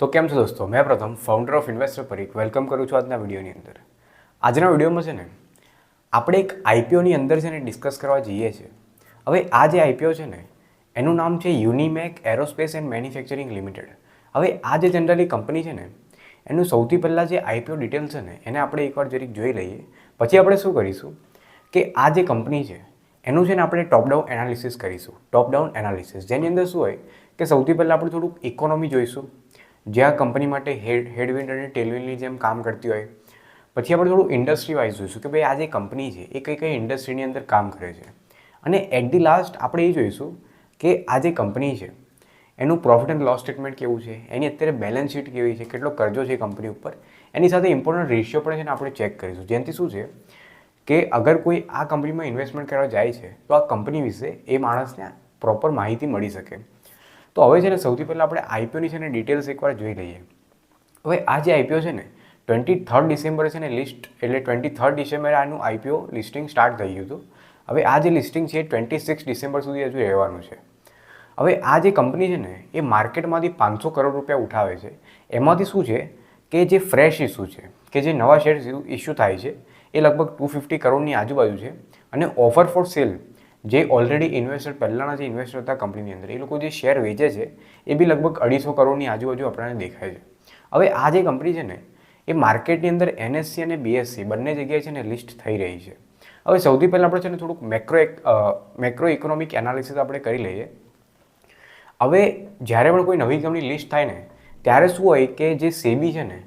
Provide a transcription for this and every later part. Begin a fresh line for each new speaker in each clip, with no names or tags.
તો કેમ છો દોસ્તો? મેં પ્રથમ founder of investor Parikh welcome કરું છું આજના વિડીયોની અંદર. આજના વિડીયોમાં છે ને, આપણે એક આઈપીઓની અંદર છે ને ડિસ્કસ કરવા જઈએ છીએ. હવે આ જે આઈપીઓ છે ને, એનું નામ છે Unimech aerospace and manufacturing limited હવે આ જે જનરલી કંપની છે ને, એનું સૌથી પહેલાં જે આઈપીઓ ડિટેલ છે ને, એને આપણે એકવાર જરીક જોઈ લઈએ. પછી આપણે શું કરીશું? કે આ જે કંપની છે, એનું છે ને આપણે ટોપ ડાઉન એનાલિસિસ કરીશું. ટોપ ડાઉન એનાલિસિસ જેની અંદર શું હોય? કે સૌથી પહેલાં આપણે થોડુંક ઇકોનોમી જોઈશું. જ્યાં કંપની માટે હેડ હેડવિન્ડ અને ટેલવિન્ડની જેમ કામ કરતી હોય. પછી આપણે થોડું ઇન્ડસ્ટ્રી વાઇઝ જોઈશું કે ભાઈ આ જે કંપની છે, એ કઈ કઈ ઇન્ડસ્ટ્રીની અંદર કામ કરે છે. અને એટ ધી લાસ્ટ આપણે એ જોઈશું કે આ જે કંપની છે, એનું પ્રોફિટ એન્ડ લોસ સ્ટેટમેન્ટ કેવું છે, એની અત્યારે બેલેન્સ શીટ કેવી છે, કેટલો કરજો છે કંપની ઉપર. એની સાથે ઇમ્પોર્ટન્ટ રેશિયો પણ છે ને આપણે ચેક કરીશું. જેનાથી શું છે કે અગર કોઈ આ કંપનીમાં ઇન્વેસ્ટમેન્ટ કરવા જાય છે, તો આ કંપની વિશે એ માણસને પ્રોપર માહિતી મળી શકે. તો હવે છે ને સૌથી પહેલાં આપણે આઈપીઓની છે ને ડિટેલ્સ એકવાર જોઈ લઈએ. હવે આ જે આઈપીઓ છે ને ટ્વેન્ટી થર્ડ ડિસેમ્બરે છે ને લિસ્ટ એટલે ટ્વેન્ટી થર્ડ ડિસેમ્બરે આનું આઈપીઓ લિસ્ટિંગ સ્ટાર્ટ થઈ ગયું હતું. હવે આ જે લિસ્ટિંગ છે ટ્વેન્ટી સિક્સ ડિસેમ્બર સુધી હજુ રહેવાનું છે. હવે આ જે કંપની છે ને, એ માર્કેટમાંથી પાંચસો કરોડ રૂપિયા ઉઠાવે છે. એમાંથી શું છે કે જે ફ્રેશ ઇસ્યુ છે, કે જે નવા શેર ઇસ્યુ થાય છે, એ લગભગ ટુ ફિફ્ટી કરોડની આજુબાજુ છે. અને ઓફર ફોર સેલ જે ઓલરેડી ઇન્વેસ્ટર પહેલાંના જે ઇન્વેસ્ટર હતા કંપનીની અંદર, એ લોકો જે શેર વેચે છે, એ બી લગભગ અઢીસો કરોડની આજુબાજુ આપણને દેખાય છે. હવે આ જે કંપની છે ને, એ માર્કેટની અંદર એનએસસી અને બીએસસી બંને જગ્યાએ છે ને લિસ્ટ થઈ રહી છે. હવે સૌથી પહેલાં આપણે છે ને થોડુંક મેક્રો મેક્રો ઇકોનોમિક એનાલિસિસ આપણે કરી લઈએ. હવે જ્યારે પણ કોઈ નવી કંપની લિસ્ટ થાય ને, ત્યારે શું હોય કે જે સેબી છે ને,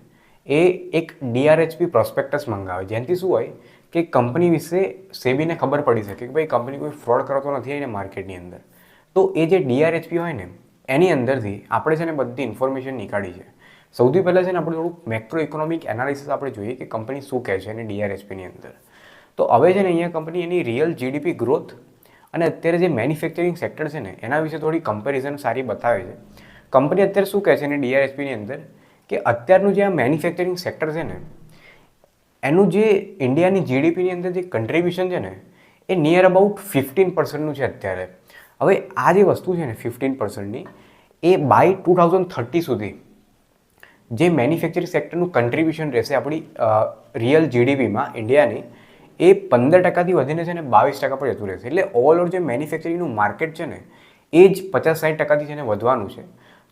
એ એક ડીઆરએચપી પ્રોસ્પેક્ટસ મંગાવે. જેનાથી શું હોય કે કંપની વિશે સેબીને ખબર પડી શકે કે ભાઈ કંપની કોઈ ફ્રોડ કરતો નથી એને માર્કેટની અંદર. તો એ જે ડીઆરએચપી હોય ને, એની અંદરથી આપણે છે ને બધી ઇન્ફોર્મેશન નીકાળી છે. સૌથી પહેલાં છે ને આપણે થોડુંક મેક્રો ઇકોનોમિક એનાલિસિસ આપણે જોઈએ કે કંપની શું કહે છે એને ડીઆરએચપીની અંદર. તો હવે છે ને અહીંયા કંપની એની રિયલ જીડીપી ગ્રોથ અને અત્યારે જે મેન્યુફેક્ચરિંગ સેક્ટર છે ને, એના વિશે થોડી કમ્પેરિઝન સારી બતાવે છે. કંપની અત્યારે શું કહે છે એની ડીઆરએસપીની અંદર? કે અત્યારનું જે આ મેન્યુફેક્ચરિંગ સેક્ટર છે ને એનું જે ઇન્ડિયાની જીડીપીની અંદર જે કન્ટ્રીબ્યુશન છે ને, એ નિયર અબાઉટ ફિફ્ટીન પર્સન્ટનું છે અત્યારે. હવે આ જે વસ્તુ છે ને ફિફ્ટીન પર્સન્ટની એ બાય ટુ થાઉઝન્ડ થર્ટી સુધી જે મેન્યુફેક્ચરિંગ સેક્ટરનું કન્ટ્રીબ્યુશન રહેશે આપણી રિયલ જીડીપીમાં ઇન્ડિયાની એ પંદર ટકાથી વધીને છે ને બાવીસ ટકા પર જતું રહેશે. એટલે ઓવરઓલ જે મેન્યુફેક્ચરિંગનું માર્કેટ છે ને, એ જ પચાસ સાઠ ટકાથી છે ને વધવાનું છે.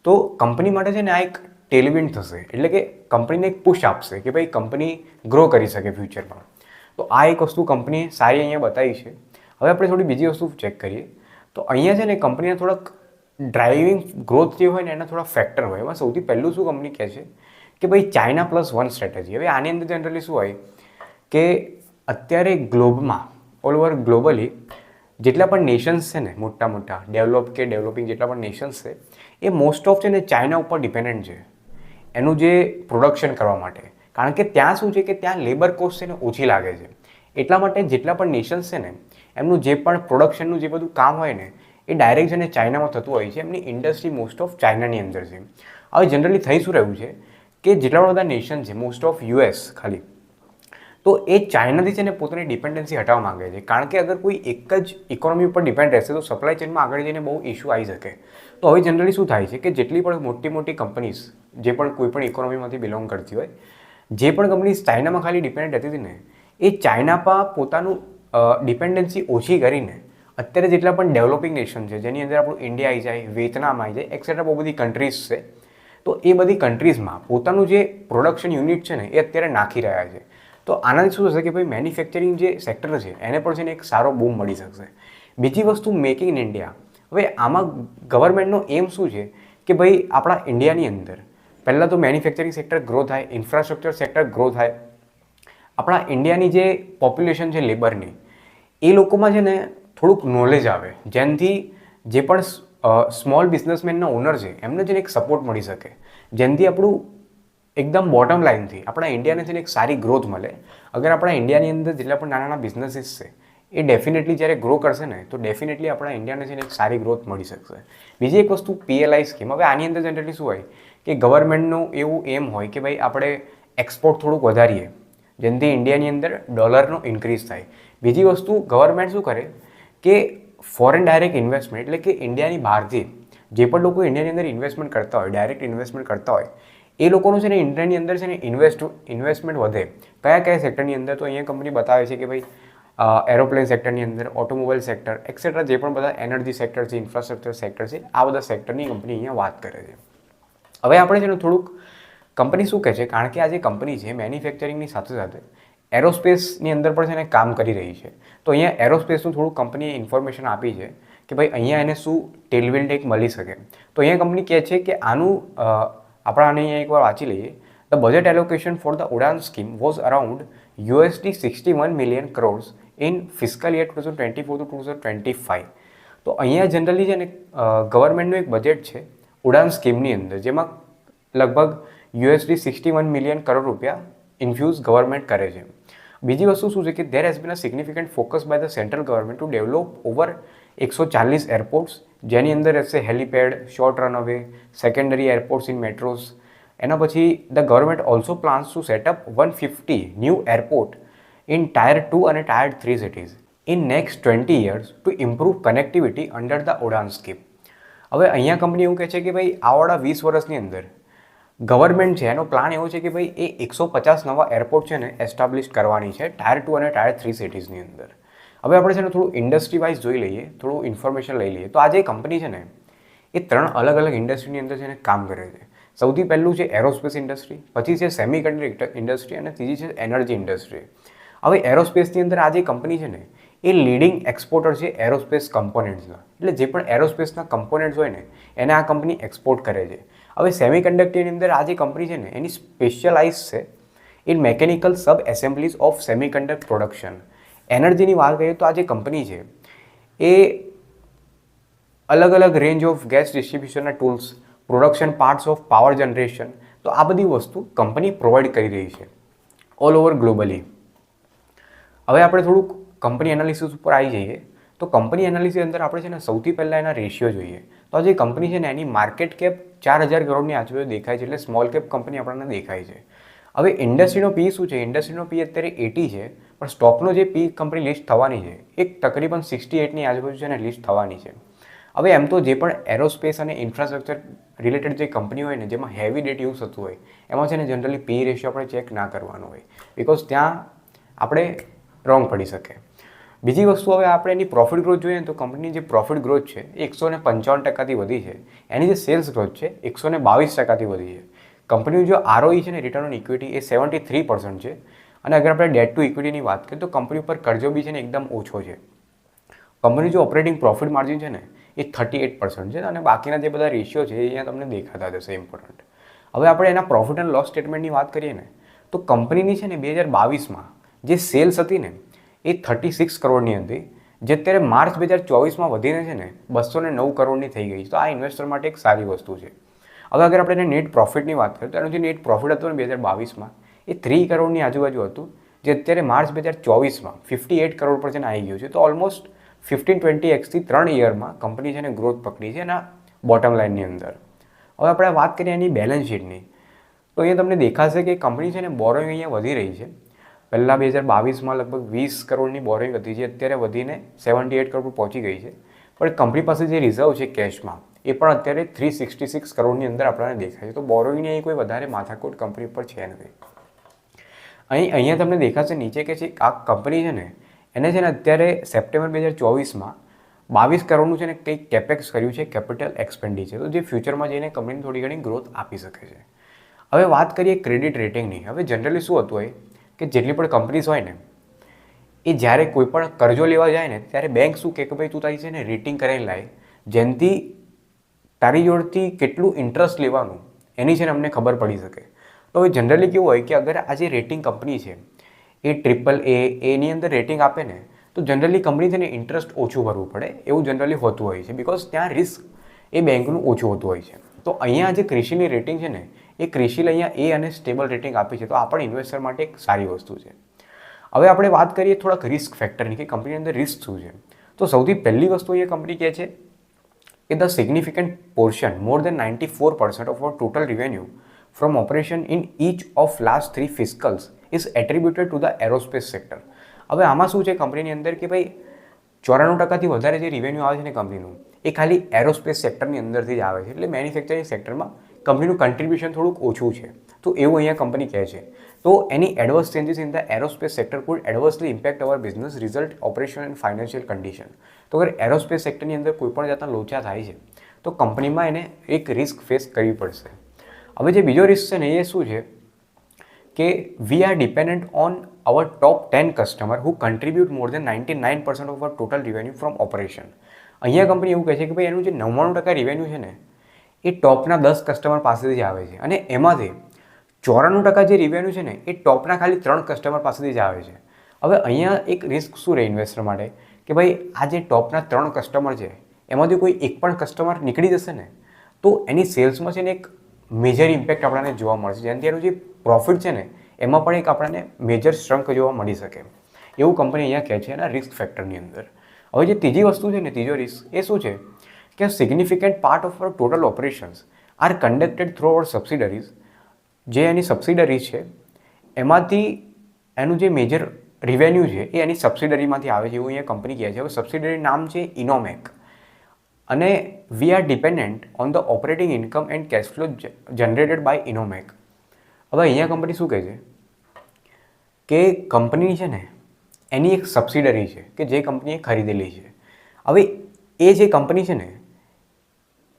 તો કંપની માટે છે ને આ એક ટેલવિન્ડ થશે. એટલે કે કંપનીને એક પુશ આપશે કે ભાઈ કંપની ગ્રો કરી શકે ફ્યુચરમાં તો આ એક વસ્તુ કંપનીએ સારી અહીંયા બતાવી છે. હવે આપણે થોડી બીજી વસ્તુ ચેક કરીએ. તો અહીંયા છે ને કંપનીના થોડાક ડ્રાઇવિંગ ગ્રોથ જે હોય ને એના થોડા ફેક્ટર હોય. એમાં સૌથી પહેલું શું કંપની કહે છે? કે ભાઈ ચાઇના પ્લસ વન સ્ટ્રેટેજી હવે આની અંદર જનરલી શું હોય? કે અત્યારે ગ્લોબમાં ઓલ ઓવર ગ્લોબલી જેટલા પણ નેશન્સ છે ને મોટા મોટા ડેવલપ કે ડેવલપિંગ જેટલા પણ નેશન્સ છે, એ મોસ્ટ ઓફ છે ને ચાઇના ઉપર ડિપેન્ડન્ટ છે. એનું જે પ્રોડક્શન કરવા માટે. કારણ કે ત્યાં શું છે કે ત્યાં લેબર કોસ્ટ છે ને ઓછી લાગે છે. એટલા માટે જેટલા પણ નેશન્સ છે ને, એમનું જે પણ પ્રોડક્શનનું જે બધું કામ હોય ને, એ ડાયરેક્ટ છે ચાઇનામાં થતું હોય છે. એમની ઇન્ડસ્ટ્રી મોસ્ટ ઓફ ચાઇનાની અંદર છે. હવે જનરલી થઈ શું રહ્યું છે કે જેટલા બધા નેશન છે મોસ્ટ ઓફ યુએસ ખાલી તો એ ચાઇનાથી છે ને પોતાની ડિપેન્ડન્સી હટાવવા માંગે છે. કારણ કે અગર કોઈ એક જ ઇકોનોમી ઉપર ડિપેન્ડ રહેશે, તો સપ્લાય ચેનમાં આગળ જઈને બહુ ઇશ્યુ આવી શકે. તો હવે જનરલી શું થાય છે કે જેટલી પણ મોટી મોટી કંપનીઝ જે પણ કોઈ પણ ઇકોનોમીમાંથી બિલોંગ કરતી હોય, જે પણ કંપનીઝ ચાઇનામાં ખાલી ડિપેન્ડ રહેતી હતી ને, એ ચાઇના પર પોતાનું ડિપેન્ડન્સી ઓછી કરીને અત્યારે જેટલા પણ ડેવલપિંગ નેશન છે, જેની અંદર આપણું ઇન્ડિયા આવી જાય વિયેતનામ આવી જાય એક્સેટ્રા બહુ બધી કન્ટ્રીઝ છે, તો એ બધી કન્ટ્રીઝમાં પોતાનું જે પ્રોડક્શન યુનિટ છે ને, એ અત્યારે નાખી રહ્યા છે. તો આનાથી શું થશે કે ભાઈ મેન્યુફેક્ચરિંગ જે સેક્ટર છે, એને પણ છે ને એક સારો બૂમ મળી શકશે. બીજી વસ્તુ મેક ઇન ઇન્ડિયા હવે આમાં ગવર્મેન્ટનો એમ શું છે? કે ભાઈ આપણા ઇન્ડિયાની અંદર પહેલાં તો મેન્યુફેક્ચરિંગ સેક્ટર ગ્રો થાય ઇન્ફ્રાસ્ટ્રક્ચર સેક્ટર ગ્રો થાય. આપણા ઇન્ડિયાની જે પોપ્યુલેશન છે લેબરની એ લોકોમાં છે ને થોડુંક નોલેજ આવે. જેનાથી જે પણ સ્મોલ બિઝનેસમેનના ઓનર છે, એમને છે ને એક સપોર્ટ મળી શકે. જેનાથી આપણું એકદમ બોટમ લાઇનથી આપણા ઇન્ડિયાને થઈને એક સારી ગ્રોથ મળે. અગર આપણા ઇન્ડિયાની અંદર જેટલા પણ નાના નાના બિઝનેસીસ છે, એ ડેફિનેટલી જ્યારે ગ્રો કરશે ને, તો ડેફિનેટલી આપણા ઇન્ડિયાને છે એક સારી ગ્રોથ મળી શકશે. બીજી એક વસ્તુ પીએલઆઈ સ્કીમ હવે આની અંદર જનરલી શું હોય કે ગવર્મેન્ટનું એવું એમ હોય કે ભાઈ આપણે એક્સપોર્ટ થોડુંક વધારીએ જેનાથી ઇન્ડિયાની અંદર ડોલરનો ઇન્ક્રીઝ થાય. બીજી વસ્તુ ગવર્મેન્ટ શું કરે કે ફોરેન ડાયરેક્ટ ઇન્વેસ્ટમેન્ટ એટલે કે ઇન્ડિયાની બહારથી જે પણ લોકો ઇન્ડિયાની અંદર ઇન્વેસ્ટમેન્ટ કરતા હોય ડાયરેક્ટ ઇન્વેસ્ટમેન્ટ કરતા હોય એ લોકોનું છે ને ઇન્ડિયાની અંદર છે ને ઇન્વેસ્ટ, ઇન્વેસ્ટમેન્ટ વધે. કયા કયા સેક્ટરની અંદર તો અહીંયા કંપની બતાવે છે કે ભાઈ એરોપ્લેન સેક્ટરની અંદર, ઓટોમોબાઈલ સેક્ટર એક્સેટ્રા જે પણ બધા એનર્જી સેક્ટર છે, ઇન્ફ્રાસ્ટ્રક્ચર સેક્ટર છે, આ બધા સેક્ટરની કંપની અહીંયા વાત કરે છે. હવે આપણે છે ને થોડુંક કંપની શું કહે છે? કારણ કે આ જે કંપની છે, મેન્યુફેક્ચરિંગની સાથે સાથે એરોસ્પેસની અંદર પણ છે ને કામ કરી રહી છે. તો અહીંયા એરોસ્પેસનું થોડું કંપનીએ ઇન્ફોર્મેશન આપી છે કે ભાઈ અહીંયા એને શું ટેલવિલ ટેક મળી શકે. તો અહીંયા કંપની કહે છે કે આનું આપણે આને અહીંયા એકવાર વાંચી લઈએ. The budget allocation for the Udan scheme was around USD sixty one million crores in fiscal year two thousand twenty four to two thousand twenty five તો અહીંયા જનરલી છે ને ગવર્મેન્ટનું એક બજેટ છે ઉડાન સ્કીમની અંદર, જેમાં લગભગ USD sixty one million crore રૂપિયા ઇન્ફ્યુઝ ગવર્મેન્ટ કરે છે. બીજી વસ્તુ શું છે કે there has been a significant focus by the central government to develop over એકસો ચાલીસ એરપોર્ટ્સ જેની અંદર રહેશે helipad short runway secondary airports in metros એના પછી the government also plans to set up one fifty new airport in tier two અને tier three cities in next twenty years to improve connectivity under the Udan scheme હવે અહીંયા company એવું કહે છે કે ભાઈ આવડા વીસ વર્ષની અંદર ગવર્મેન્ટ છે, એનો પ્લાન એવો છે કે ભાઈ, એ એકસો પચાસ નવા એરપોર્ટ છે ને એસ્ટાબ્લિશ કરવાની છે ટાયર ટુ અને ટાયર થ્રી સિટીઝની અંદર. હવે આપણે છે ને થોડું ઇન્ડસ્ટ્રી વાઇઝ જોઈ લઈએ, થોડું ઇન્ફોર્મેશન લઈ લઈએ. તો આ જે કંપની છે ને, એ ત્રણ અલગ અલગ ઇન્ડસ્ટ્રીની અંદર છે ને કામ કરે છે. સૌથી પહેલું છે એરોસ્પેસ ઇન્ડસ્ટ્રી પછી છે સેમી કન્ડક્ટર ઇન્ડસ્ટ્રી અને ત્રીજી છે એનર્જી ઇન્ડસ્ટ્રી હવે એરોસ્પેસની અંદર આ જે કંપની છે ને, એ લીડિંગ એક્સપોર્ટર છે એરોસ્પેસ કમ્પોનેન્ટ્સના એટલે જે પણ એરોસ્પેસના કમ્પોનેન્ટ્સ હોય ને, એને આ કંપની એક્સપોર્ટ કરે છે. હવે સેમી કન્ડક્ટરની અંદર આ જે કંપની છે ને, એની સ્પેશિયલાઇઝ છે in mechanical sub assemblies of semi conduct production એનર્જીની વાત કરીએ તો આ જે કંપની છે, એ અલગ અલગ range of gas ડિસ્ટ્રીબ્યુશનના tools production parts of power generation તો આ બધી વસ્તુ કંપની પ્રોવાઈડ કરી રહી છે ઓલ ઓવર ગ્લોબલી હવે આપણે થોડુંક કંપની એનાલિસિસ ઉપર આવી જઈએ, તો કંપની એનાલિસિસ અંદર આપણે છે ને સૌથી પહેલાં એના રેશિયો જોઈએ. તો જે કંપની છે ને, એની માર્કેટ કેપ ચાર હજાર કરોડની આજુબાજુ દેખાય છે, એટલે સ્મોલ કેપ કંપની આપણને દેખાય છે. હવે ઇન્ડસ્ટ્રીનો પી શું છે? ઇન્ડસ્ટ્રીનો પી અત્યારે એટી છે, પણ સ્ટોકનો જે પી કંપની લિસ્ટ થવાની છે, એક તકરીબન સિક્સટી એટની આજુબાજુ છે ને લિસ્ટ થવાની છે. હવે એમ તો જે પણ એરોસ્પેસ અને ઇન્ફ્રાસ્ટ્રક્ચર રિલેટેડ જે કંપની હોય ને, જેમાં હેવી ડેટ યુઝ થતું હોય, એમાં છે ને જનરલી પી રેશિયો આપણે ચેક ના કરવાનો હોય બિકોઝ ત્યાં આપણે રોંગ પડી શકે. બીજી વસ્તુ હવે આપણે એની પ્રોફિટ ગ્રોથ જોઈએ તો કંપનીની જે પ્રોફિટ ગ્રોથ છે, એ એકસો ને પંચાવન ટકાથી વધી છે. એની જે સેલ્સ ગ્રોથ છે, એકસો ને બાવીસ ટકાથી વધી છે. કંપનીનું જો આરઓઈ છે ને રિટર્ન ઓન ઇક્વિટી એ સેવન્ટી થ્રી પર્સન્ટ છે. અને અગર આપણે ડેટ ટુ ઇક્વિટીની વાત કરીએ તો કંપની ઉપર કરજો બી છે ને એકદમ ઓછો છે. કંપની જો ઓપરેટિંગ પ્રોફિટ માર્જિન છે ને, એ થર્ટી એટ પર્સન્ટ છે અને બાકીના જે બધા રેશિયો છે એ અહીંયા તમને દેખાતા જશે ઇમ્પોર્ટન્ટ હવે આપણે એના પ્રોફિટ એન્ડ લોસ સ્ટેટમેન્ટની વાત કરીએ ને, તો કંપનીની છે ને બે હજાર બાવીસમાં જે સેલ્સ હતી ને, એ થર્ટી સિક્સ કરોડની હતી. જે અત્યારે માર્ચ બે હજાર ચોવીસમાં વધીને છે ને બસો ને નવ કરોડની થઈ ગઈ તો આ ઇન્વેસ્ટર માટે એક સારી વસ્તુ છે. હવે અગર આપણે નેટ પ્રોફિટની વાત કરીએ, તો એનું જે નેટ પ્રોફિટ હતું ને બે હજાર બાવીસમાં, એ થ્રી કરોડની આજુબાજુ હતું. જે અત્યારે માર્ચ બે હજાર ચોવીસમાં ફિફ્ટી એટ કરોડ પર છે ને આવી ગયું છે. તો ઓલમોસ્ટ ફિફ્ટીન ટ્વેન્ટી એક્સથી ત્રણ ઇયરમાં કંપની છે ને ગ્રોથ પકડી છે એના બોટમ લાઇનની અંદર. હવે આપણે વાત કરીએ એની બેલેન્સ શીટની તો અહીંયા તમને દેખાશે કે કંપની છે ને બોરોઈંગ અહીંયા વધી રહી છે. પહેલાં બે હજાર બાવીસમાં લગભગ વીસ કરોડની બોરોઈંગ હતી, જે અત્યારે વધીને સેવન્ટી એટ કરોડ પહોંચી ગઈ છે. પણ કંપની પાસે જે રિઝર્વ છે કેશમાં એ પણ અત્યારે થ્રી સિક્સટી સિક્સ કરોડની અંદર આપણને દેખાય છે. તો બોરોઈંગની અહીં કોઈ વધારે માથાકૂટ કંપની પર છે નથી. અહીં, અહીંયા તમને દેખાશે નીચે કે છે આ કંપની છે ને, એને છે ને અત્યારે સપ્ટેમ્બર બે હજાર ચોવીસમાં બાવીસ કરોડનું છે ને કંઈક કેપેક્સ કર્યું છે કેપિટલ એક્સપેન્ડિચર તો જે ફ્યુચરમાં જઈને કંપનીને થોડી ઘણી ગ્રોથ આપી શકે છે. હવે વાત કરીએ ક્રેડિટ રેટિંગની હવે જનરલી શું હતું હોય કે જેટલી પણ કંપનીઝ હોય ને, એ જ્યારે કોઈ પણ કરજો લેવા જાય ને, ત્યારે બેંક શું કે ભાઈ તું તારી છે ને રેટિંગ કરાવી લાય. જેનાથી તારી જોડથી કેટલું ઇન્ટરેસ્ટ લેવાનું, એની છે ને અમને ખબર પડી શકે. તો હવે જનરલી કેવું હોય કે અગર આ જે રેટિંગ કંપની છે, એ ટ્રિપલ એ એની અંદર રેટિંગ આપે ને, તો જનરલી કંપની તેને ઇન્ટરેસ્ટ ઓછું ભરવું પડે, એવું જનરલી હોતું હોય છે. બિકોઝ ત્યાં રિસ્ક એ બેંકનું ઓછું હોતું હોય છે. તો અહીંયા જે કૃષિની રેટિંગ છે ને, એ કૃષિલ અહીંયા એ અને સ્ટેબલ રેટિંગ આપી છે. તો આ પણ ઇન્વેસ્ટર માટે એક સારી વસ્તુ છે. હવે આપણે વાત કરીએ થોડાક રિસ્ક ફેક્ટરની કે કંપનીની અંદર રિસ્ક શું છે. તો સૌથી પહેલી વસ્તુ એ કંપની કહે છે કે the significant portion more than ninety four percent of our total revenue from operation in each of last three fiscals is attributed to the aerospace sector હવે આમાં શું છે કંપનીની અંદર કે ભાઈ, ચોરાણું ટકાથી વધારે જે રિવેન્યુ આવે છે ને કંપનીનું, એ ખાલી એરોસ્પેસ સેક્ટરની અંદરથી જ આવે છે. એટલે મેન્યુફેક્ચરિંગ સેક્ટરમાં કંપનીનું કન્ટ્રીબ્યુશન થોડુંક ઓછું છે. તો એવું અહીંયા કંપની કહે છે. તો any adverse changes in the aerospace sector could adversely impact our business result operation and financial condition તો અગર એરોસ્પેસ સેક્ટરની અંદર કોઈ પણ જાતના લોચા થાય છે, તો કંપનીમાં એને એક રિસ્ક ફેસ કરવી પડશે. હવે જે બીજો રિસ્ક છે ને, એ શું છે? કે we are dependent on our top ten customer who contribute more than ninety nine percent of our total revenue from operation અહીંયા કંપની એવું કહે છે કે ભાઈ એનું જે નવ્વાણું ટકા રિવેન્યુ છે ને, એ ટોપના દસ કસ્ટમર પાસેથી જ આવે છે. અને એમાંથી ચોરાણું ટકા જે રિવેન્યુ છે ને, એ ટોપના ખાલી ત્રણ કસ્ટમર પાસેથી જ આવે છે. હવે અહીંયા એક રિસ્ક શું રહે ઇન્વેસ્ટર માટે? કે ભાઈ, આ જે ટોપના ત્રણ કસ્ટમર છે, એમાંથી કોઈ એક પણ કસ્ટમર નીકળી જશે ને, તો એની સેલ્સમાં છે ને એક મેજર ઇમ્પેક્ટ આપણને જોવા મળશે. જેનાથી એનું જે પ્રોફિટ છે ને, એમાં પણ એક આપણને મેજર શ્રંક જોવા મળી શકે. એવું કંપની અહીંયા કહે છે એના રિસ્ક ફેક્ટરની અંદર. હવે જે ત્રીજી વસ્તુ છે ને, ત્રીજો રિસ્ક એ શું છે? કે significant part of our total operations are conducted through our subsidiaries જે એની સબસિડરી છે, એમાંથી એનું જે મેજર રિવેન્યુ છે, એ એની સબસિડરીમાંથી આવે છે એવું અહીંયા કંપની કહે છે. હવે સબસિડરી નામ છે ઇનોમેક અને we are dependent on the operating income and cash flow generated by Innomech હવે અહીંયા કંપની શું કહે છે? કે કંપની છે ને, એની એક સબસિડરી છે કે જે કંપનીએ ખરીદેલી છે. હવે એ જે કંપની છે ને,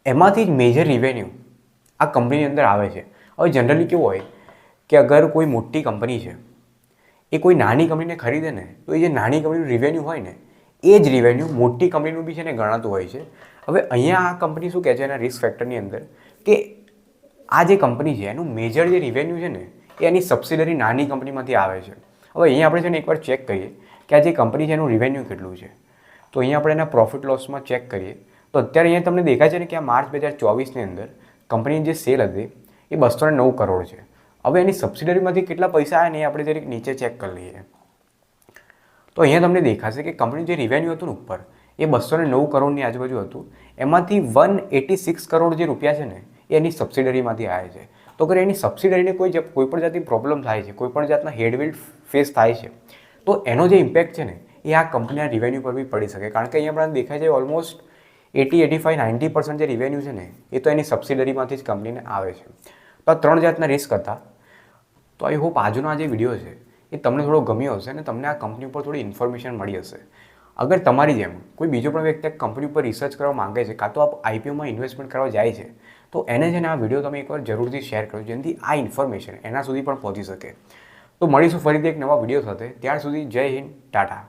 એમાંથી જ મેજર રિવેન્યુ આ કંપનીની અંદર આવે છે. હવે જનરલી કેવું હોય કે અગર કોઈ મોટી કંપની છે, એ કોઈ નાની કંપનીને ખરીદે ને, તો એ જે નાની કંપનીનું રિવેન્યુ હોય ને, એ જ રિવેન્યુ મોટી કંપનીનું બી છે ને ગણાતું હોય છે. હવે અહીંયા આ કંપની શું કહે છે એના રિસ્ક ફેક્ટરની અંદર? કે આ જે કંપની છે, એનું મેજર જે રિવેન્યુ છે ને, એ એની સબસિડરી નાની કંપનીમાંથી આવે છે. હવે અહીંયા આપણે છે ને એકવાર ચેક કરીએ કે આ જે કંપની છે, એનું રિવેન્યુ કેટલું છે. તો અહીંયા આપણે એના પ્રોફિટ લોસમાં ચેક કરીએ. તો અત્યારે અહીંયા તમને દેખાય છે ને કે આ માર્ચ બે હજાર ચોવીસની અંદર કંપનીની જે સેલ હતી એ બસો ને નવ કરોડ છે. હવે એની સબસિડરીમાંથી કેટલા પૈસા આવ્યા ને એ આપણે જરીક નીચે ચેક કરી લઈએ. તો અહીંયા તમને દેખાશે કે કંપની જે રિવેન્યુ હતું ને ઉપર, એ બસો ને નવ કરોડની આજુબાજુ હતું. એમાંથી વન એટી સિક્સ કરોડ જે રૂપિયા છે ને, એ એની સબસિડરીમાંથી આવે છે. તો અગર એની સબસિડરીને કોઈ કોઈ પણ જાતની પ્રોબ્લેમ થાય છે, કોઈ પણ જાતના હેડવિલ ફેસ થાય છે, તો એનો જે ઇમ્પેક્ટ છે ને, એ આ કંપનીના રિવેન્યુ પર બી પડી શકે. કારણ કે અહીંયા આપણને દેખાય છે almost eighty eighty five ninety percent જે રિવેન્યુ છે ને, એ તો એની સબસિડરીમાંથી જ કંપનીને આવે છે. તો આ ત્રણ જાતના રિસ્ક હતા. તો આઈ હોપ આજનો આ જે વીડિયો છે, એ તમને થોડો ગમ્યો હશે અને તમને આ કંપની ઉપર થોડી ઇન્ફોર્મેશન મળી હશે. અગર તમારી જેમ કોઈ બીજો પણ વ્યક્તિ કંપની ઉપર રિસર્ચ કરવા માંગે છે, કાં તો આપ આઈપીઓમાં ઇન્વેસ્ટમેન્ટ કરવા જાય છે, તો એને છે ને આ વીડિયો તમે એકવાર જરૂરથી શેર કરો, જેનાથી આ ઇન્ફોર્મેશન એના સુધી પણ પહોંચી શકે. તો મળીશું ફરીથી એક નવા વીડિયો સાથે. ત્યાર સુધી જય હિન્દ, ટાટા.